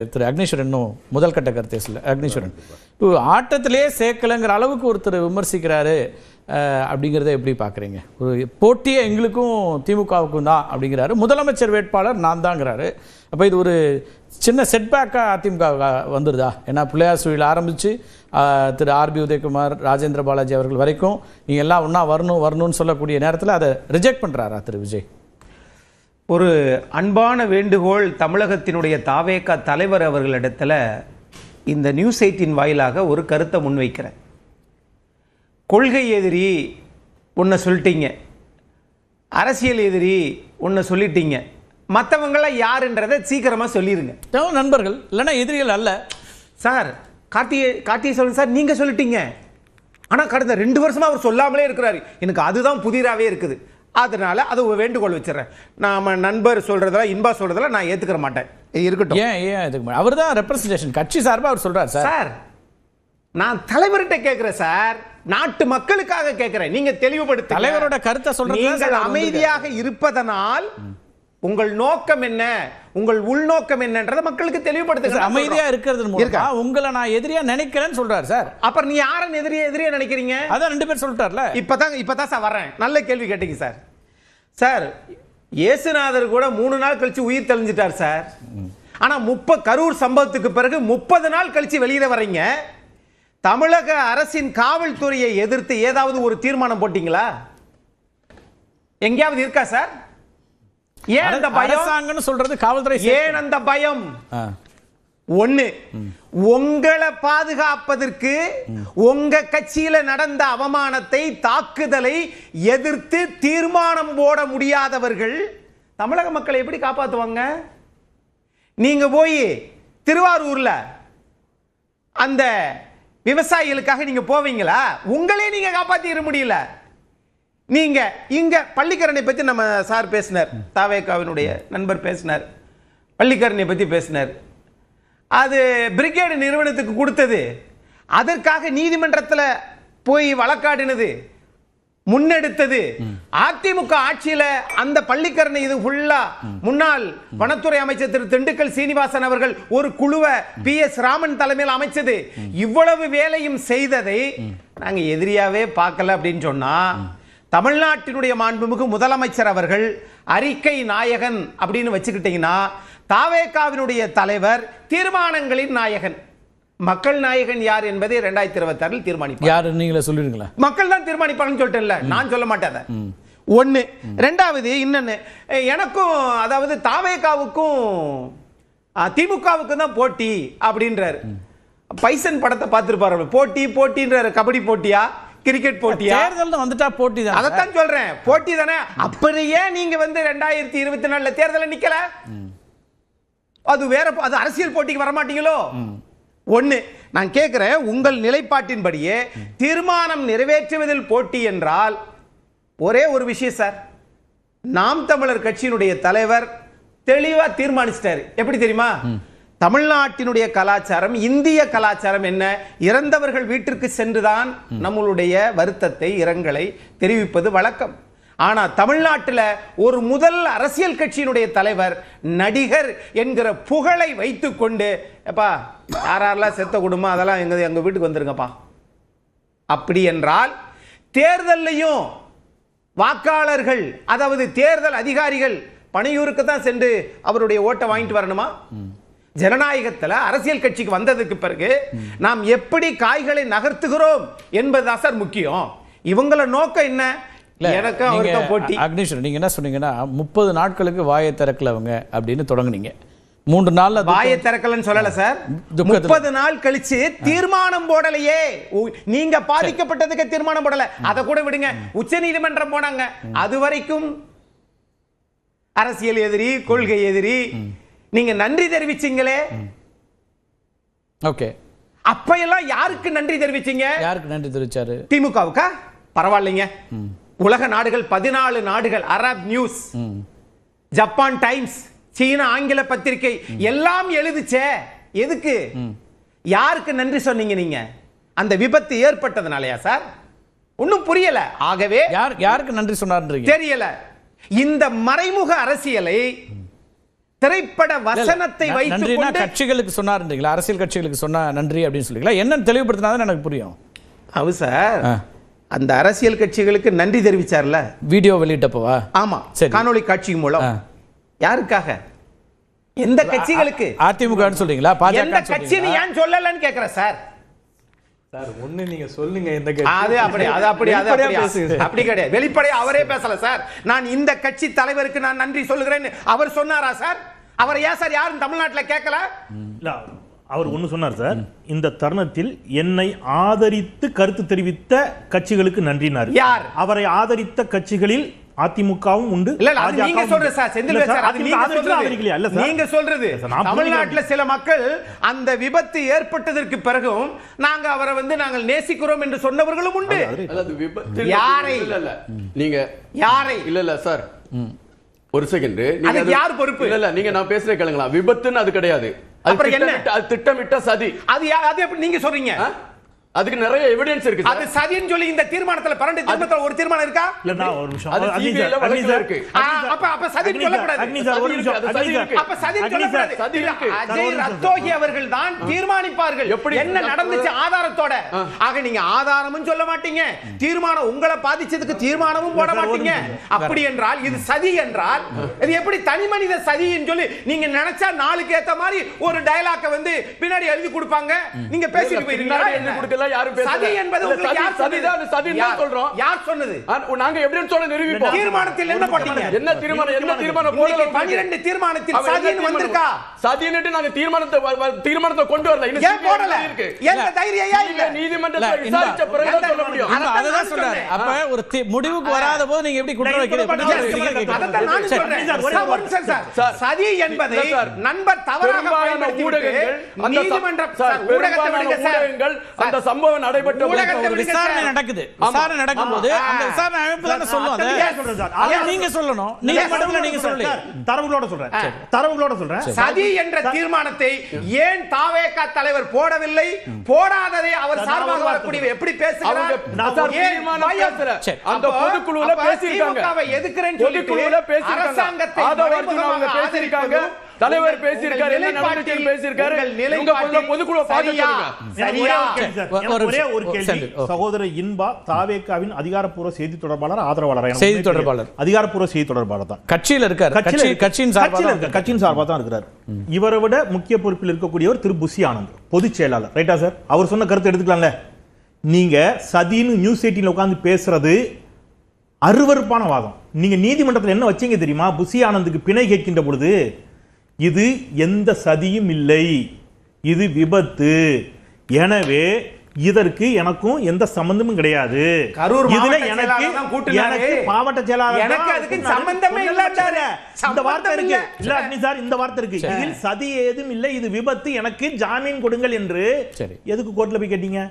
திரு அக்னீஸ்வரன் முதல் கட்ட கருத்தை சொல்ல அக்னீஸ்வரன். இப்போ ஆட்டத்திலே சேர்க்கலைங்கிற அளவுக்கு ஒருத்தர் விமர்சிக்கிறாரு அப்படிங்கிறத எப்படி பார்க்குறீங்க ஒரு போட்டியே எங்களுக்கும் திமுகவுக்கும் தான் அப்படிங்கிறாரு. முதலமைச்சர் வேட்பாளர் நான் தாங்கிறாரு. அப்போ இது ஒரு சின்ன செட்பேக்காக அதிமுக வந்துடுதா ஏன்னா பிள்ளையார் சுழியில் ஆரம்பித்து திரு ஆர்பி உதயகுமார் ராஜேந்திர பாலாஜி அவர்கள் வரைக்கும் நீங்கள் எல்லாம் ஒன்றா வரணும் வரணும்னு சொல்லக்கூடிய நேரத்தில் அதை ரிஜெக்ட் பண்ணுறாரா திரு விஜய்? ஒரு அன்பான வேண்டுகோள் தமிழகத்தினுடைய தாவேகா தலைவர் அவர்களிடத்துல இந்த நியூஸ் எயிட்டின் வாயிலாக ஒரு கருத்தை முன்வைக்கிறேன். கொள்கை எதிரி ஒன்றை சொல்லிட்டீங்க. அரசியல் எதிரி ஒன்றை சொல்லிட்டீங்க. மற்றவங்களாம் யாருன்றதை சீக்கிரமாக சொல்லிடுங்க நண்பர்கள் இல்லைன்னா எதிரிகள் அல்ல. சார் கார்த்திகை கார்த்திகை சொல்லுங்க சார் நீங்கள் சொல்லிட்டீங்க. ஆனால் கடந்த ரெண்டு வருஷமா அவர் சொல்லாமலே இருக்கிறாரு. எனக்கு அதுதான் புதிராகவே இருக்குது. அதனால அது வேண்டுகோள் வச்சிடறேன். நாம நண்பர் சொல்றதெல்லாம் இன்பா சொல்றதெல்லாம் நான் ஏத்துக்கிற மாட்டேன். இருக்கட்டும். ஏன் ஏன் இதுக்கு அவர் தான் ரெப்ரசன்டேஷன் கட்சி சார்பாக அவர் சொல்றாரு சார். சார் நான் தலைவர்கிட்ட கேட்கிறேன் சார். நாட்டு மக்களுக்காக கேட்கிறேன் நீங்க தெளிவுபடுத்த தலைவரோட கருத்தை அவர் அமைதியாக இருப்பதனால் உங்கள் நோக்கம் என்ன? உங்கள் உள்நோக்கம் என்னன்றதை மக்களுக்கு தெளிவுபடுத்துங்க. அமைதியா. இருக்கிறது இருக்கா? உங்களை நான் எதிரியா நினைக்கிறேன்னு சொல்றாரு சார். அப்புறம் நீ யாரன் எதிரியே எதிரியே நினைக்கிறீங்க? அதான் ரெண்டு பேர் சொல்லிட்டார்ல. இப்பதான் இப்பதான் சார் வர்றேன். நல்ல கேள்வி கேட்டீங்க சார். சார் இயேசுநாதர் கூட மூணு நாள் கழிச்சு உயிர் தெளிஞ்சிட்டார் சார். ஆனா முப்ப கரூர் சம்பவத்துக்கு பிறகு முப்பது நாள் கழிச்சு வெளியில வர்றீங்க. தமிழக அரசின் காவல்துறையை எதிர்த்து ஏதாவது ஒரு தீர்மானம் போட்டீங்களா? எங்கேயாவது இருக்கா சார்? ஏன் அந்த பயம்? அரசாங்கம்னு சொல்றது காவல்துறை ஏன் அந்த பயம். ஒண்ணு உங்களை பாதுகாப்பதற்கு உங்க கட்சியில நடந்த அவமானத்தை தாக்குதலை எதிர்த்து தீர்மானம் போட முடியாதவர்கள் தமிழக மக்களை எப்படி காப்பாத்துவாங்க? நீங்க போய் திருவாரூர்ல அந்த விவசாயிகளுக்காக நீங்க போவீங்களா? உங்களே நீங்க காப்பாத்திட முடியல. நீங்க இங்க பள்ளிக்கரணை பத்தி நம்ம சார் பேசினார். தாவேக்காவினுடைய நண்பர் பேசினார். பள்ளிக்கரணை பத்தி பேசினார். அது பிரிகேடு நிறுவனத்துக்கு கொடுத்தது. அதற்காக நீதிமன்றத்தில் போய் வழக்காடினது. முன்னெடுத்தது. அதிமுக ஆட்சியில அந்த பள்ளிக்கரணை இது ஃபுல்லா முன்னாள் வனத்துறை அமைச்சர் திரு திண்டுக்கல் சீனிவாசன் அவர்கள் ஒரு குழுவை பி எஸ் ராமன் தலைமையில் அமைச்சது. இவ்வளவு வேலையும் செய்ததை நாங்க எதிரியாவே பார்க்கல அப்படின்னு சொன்னா தமிழ்நாட்டினுடைய மாண்புமிகு முதலமைச்சர் அவர்கள் அறிக்கை நாயகன் அப்படின்னு வச்சுக்கிட்டீங்கன்னா தாவேகாவினுடைய தலைவர் தீர்மானங்களின் நாயகன். மக்கள் நாயகன் யார் என்பதை இரண்டாயிரத்தி இருபத்தி ஆறில் தீர்மானிப்பார். யாரு நீங்களே சொல்லிடுங்களா மக்கள் தான் தீர்மானிப்பாங்கன்னு சொல்லிட்டேன்ல நான் சொல்ல மாட்டேன். ஒண்ணு. ரெண்டாவது இன்னொன்னு. அஹ் எனக்கும் அதாவது தாவேகாவுக்கும் அஹ், திமுகவுக்கும் தான் போட்டி அப்படின்றாரு. பைசன் படத்தை பார்த்திருப்பாரு போட்டி போட்டின்றாரு. கபடி போட்டியா? கிரிக்கெட் போட்டியா? தேர்தல் வந்துட்டா போட்டி தான். அதைத்தான் சொல்றேன். போட்டி தானே? அப்படியே நீங்க வந்து ரெண்டாயிரத்தி இருபத்தி நாலுல தேர்தல நிக்கல. அது வேற அது அரசியல் போட்டிக்கு வர மாட்டீங்களோ ஒண்ணு நான் கேட்கிறேன் உங்கள் நிலைப்பாட்டின்படியே தீர்மானம் நிறைவேற்றுவதில் போட்டி என்றால் ஒரே ஒரு விஷயம் சார். நாம் தமிழர் கட்சியினுடைய தலைவர் தெளிவா தீர்மானிச்சிட்டாரு. எப்படி தெரியுமா? தமிழ்நாட்டினுடைய கலாச்சாரம் இந்திய கலாச்சாரம் என்ன? இறந்தவர்கள் வீட்டிற்கு சென்றுதான் நம்மளுடைய வருத்தத்தை இரங்கலை தெரிவிப்பது வழக்கம். ஆனா தமிழ்நாட்டில் ஒரு முதல் அரசியல் கட்சியினுடைய தலைவர் நடிகர் என்கிற புகழை வைத்துக்கொண்டு எப்பா யார் யாரெல்லாம் செத்த குடும்பம்? அதெல்லாம் எங்க எங்க வீட்டுக்கு வந்துருங்கப்பா. அப்படி என்றால் தேர்தல்லையும் வாக்காளர்கள் அதாவது தேர்தல் அதிகாரிகள் பணியூருக்கு தான் சென்று அவருடைய ஓட்டை வாங்கிட்டு வரணுமா? ஜனநாயகத்துல அரசியல் கட்சிக்கு வந்ததுக்கு பிறகு நாம் எப்படி காய்களை நகர்த்துகிறோம் என்பதுதான் சார் முக்கியம். இவங்கள நோக்கம் என்ன? எனக்கு நீங்க அவருக்கும் போட்டி. அக்னீஸ்வரன் நீங்க என்ன சொன்னீங்கன்னா முப்பது நாட்களுக்கு வாயை திறக்கலவங்க அப்படின்னு தொடங்குனீங்க. மூன்று நாள்ல வாயை திறக்கலன்னு சொல்லல சார். முப்பது நாள் கழிச்சு தீர்மானம் போடலையே. நீங்க பாதிக்கப்பட்டதுக்கு தீர்மானம் போடல. அதை கூட விடுங்க. உச்ச நீதிமன்றம் போனாங்க. அது வரைக்கும் அரசியல் எதிரி கொள்கை எதிரி நீங்க நன்றி தெரிவிச்சீங்களே? ஓகே அப்ப எல்லாம் யாருக்கு நன்றி தெரிவிச்சீங்க? யாருக்கு நன்றி தெரிவிச்சாரு? திமுகவுக்கா? பரவாயில்லைங்க. உலக நாடுகள் பதினாலு நாடுகள் அரப் நியூஸ் ஜப்பான் டைம்ஸ் சீன ஆங்கில பத்திரிகை எல்லாம் எழுதுச்சே. எதுக்கு? யாருக்கு நன்றி சொன்னீங்க நீங்க? அந்த விபத்து ஏற்பட்டதுனாலயா சார்? ஒண்ணும் புரியல. ஆகவே யார் யாருக்கு நன்றி சொன்னார்ன்றீங்க? தெரியல. இந்த மறைமுக அரசியலை திரைப்பட வசனத்தை கொண்டு கட்சிகளுக்கு சொன்னாருன்றீங்களா அரசியல் கட்சிகளுக்கு சொன்னா நன்றி அப்படின்னு சொல்றீங்களா? என்னன்னு தெளிவுபடுத்தினா தான் எனக்கு புரியும். அவ சார். அந்த அரசியல் கட்சிகளுக்கு நன்றி தெரிவிச்சார்ல? வீடியோ வெளியிட்டப்பவா? ஆமா. சரி. காணொளி காட்சி மூலம். யாருக்காக? எந்த கட்சிகளுக்கு? அதிமுக சொல்றீங்களா? எந்த பாஜக கட்சின்னு ஏன் சொல்லலன்னு கேக்குறேன் சார். சார் ஒண்ணு நீங்க சொல்லுங்க எந்த அது அப்படி அது அப்படி அது அப்படி பேசுங்க சார். அப்படி கிடையாது. வெளிப்படையா அவரே பேசல சார். நான் இந்த கட்சி தலைவருக்கு நான் நன்றி சொல்லுகிறேன்னு அவர் சொன்னாரா சார்? அவர் ஏன் சார் யாரும் தமிழ்நாட்டுல கேட்கல இல்ல, அவர் ஒண்ணு சொன்னார் சார். இந்த தருணத்தில் என்னை ஆதரித்து கருத்து தெரிவித்த கட்சிகளுக்கு நன்றினார். யார்? அவரை ஆதரித்த கட்சிகளில் அதிமுகவும் உண்டு இல்ல இல்ல நீங்க. சொல்றது சார் செந்தில் இல்ல சார் அது நீங்க? இல்ல சொல்றது சார். நீங்க சொல்றது இல்ல தமிழ்நாட்டுல சில மக்கள் அந்த விபத்து ஏற்பட்டதற்கு பிறகும் நாங்க அவரை வந்து நாங்கள் நேசிக்கிறோம் என்று சொன்னவர்களும் உண்டு அல்லது விபத்து யாரை? இல்ல இல்ல நீங்க யாரை இல்ல இல்ல சார் ஒரு செகண்ட் அதுக்கு யார் பொறுப்பு? இல்ல இல்ல நீங்க நான் பேசுறேன் கேளுங்களா விபத்துன்னு அது கிடையாது அது அப்புறம் என்ன? திட்டமிட்ட- அது திட்டமிட்ட சதி அது அது எப்படி நீங்க சொல்றீங்க? அதுக்கு நிறைய எவிடன்ஸ் இருக்கு அது. சதின்னு சொல்லி இந்த தீர்மானத்துல பன்னெண்டு தீர்மானத்துல ஒரு தீர்மானம் இருக்கா? இல்ல, ஒரு நிமிஷம். இருக்கு. அப்ப அப்ப சதி சொல்லக்கூடாது அக்னி சார், ஒரு நிமிஷம். அப்ப சதி சொல்லக்கூடாது சதி இருக்கு. சார், அஜய். ரத்தோகி அவர்கள் தான் தீர்மானிப்பார்கள். எப்படி? என்ன நடந்துச்சு? ஆதாரத்தோட. ஆக நீங்க ஆதாரமும் சொல்ல மாட்டீங்க. தீர்மானம் உங்களை பாதிச்சதுக்கு தீர்மானமும் போட மாட்டீங்க. அப்படி என்றால் இது சதி என்றால் இது எப்படி தனி மனித சதின்னு சொல்லி நீங்க நினைச்சா நாளுக்கு ஏத்த மாதிரி ஒரு டயலாக்க வந்து பின்னாடி எழுதி கொடுப்பாங்க. நீங்க பேசிட்டு இல்ல, கொடுக்கல, யாரும் பேசல. சதி என்பது உங்களுக்கு சதி- யார் அது? சதின்னு தான் யார்? சொல்றோம். யார் சொன்னது நாங்க எவிடன்ஸ் சொல்ல நிரூபிப்போம் தீர்மானத்தில் என்ன போட்டீங்க என்ன தீர்மானம் என்ன தீர்மானம் போடல பன்னிரண்டு தீர்மானத்தில் அவன் என்ன சதின்னு? வந்திருக்கா சதின்னுட்டு நாங்க தீர்மானத்தை தீர்மானத்தை கொண்டு வரல இன்னும் ஏன் போடல இருக்கு எந்த தைரியம் ஏன் இல்ல நீதிமன்றத்துல விசாரிச்ச பிறகு தான் சொல்ல முடியும் நான் சொல்றாரு. அப்ப ஒரு முடிவுக்கு வராத போது நீங்க எப்படி குற்றம் வைக்கிறீங்க நானும் சரி, சொல்றேன். சார். சதி என்பதை. நண்பர் தவறாக பயன்படுத்தி ஊடகங்கள் சார், ஊடகத்தை விடுங்க சார். அந்த சம்பவம் நடைபெற்ற விசாரணை சார். நடக்குது. விசாரணை நடக்கும்போது ஆமா. அந்த விசாரணை அமைப்பு தானே சொல்லும் அதை? நீங்க சொல்லணும். இல்ல, நீதிமன்றத்துல நீங்க சொல்லல. தரவுகளோட சொல்றேன். தரவுகளோட சொல்றேன். சதி என்ற தீர்மானத்தை ஏன் தாவேகா தலைவர் போடவில்லை? போடாததை அவர் சார், சார்பாக வரக்கூடிய எப்படி பேசுகிறார். அந்த பொதுக்குழுல பேசியிருக்காங்க. எதுக்குறேன்னு பேசியிருக்காங்க. அரசாங்கத்தை ஆதவ அர்ஜுன் தலைவர் பேசியிருக்காரு என்ன நடந்துச்சுன்னு பேசியிருக்காரு. உங்கள் உங்க பொதுக்குழு பார்த்து ஒரே ஒரு கேள்வி. சகோதரர் இன்பா தாவேக்காவின் அதிகாரப்பூர்வ செய்தி தொடர்பாளர் ஆதரவாளர். செய்தி. தொடர்பாளர். அதிகாரப்பூர்வ செய்தி தொடர்பாளர் தான். கட்சியில இருக்காரு. கட்சி கட்சியின் சார்பாக கட்சியில தான் இருக்க- கட்சியின் சார்பா தான் இருக்கிறார். இவரை விட முக்கிய பொறுப்பில் இருக்கக்கூடியவர் திரு. புசி ஆனந்த் பொதுச் செயலாளர். ரைட்டா சார் அவர் சொன்ன கருத்து எடுத்துக்கலாம்ல? நீங்க சதின்னு நியூஸ் எயிட்டின்ல உட்கார்ந்து பேசுறது அருவருப்பான வாதம். நீங்க நீதிமன்றத்தில் என்ன வச்சீங்க தெரியுமா? புசி ஆனந்துக்கு பிணை கேட்கின்ற பொழுது இது எந்த சதியும் இல்லை இது விபத்து எனவே இதற்கு எனக்கும் எந்த சம்பந்தமும் கிடையாது கரூர் இதுல எனக்கு. எனக்கு மாவட்ட செயலாளர் எனக்கு அதுக்கு. சம்பந்தமே இல்லைன்றாரு. இந்த வார்த்தை இருக்கு இல்ல. இல்ல அக்னி சார் இந்த வார்த்தை இருக்கு இதில் சதி ஏதும் இல்லை இது விபத்து எனக்கு ஜாமீன் கொடுங்கள் என்று. எதுக்கு கோர்ட்ல போய் கேட்டீங்க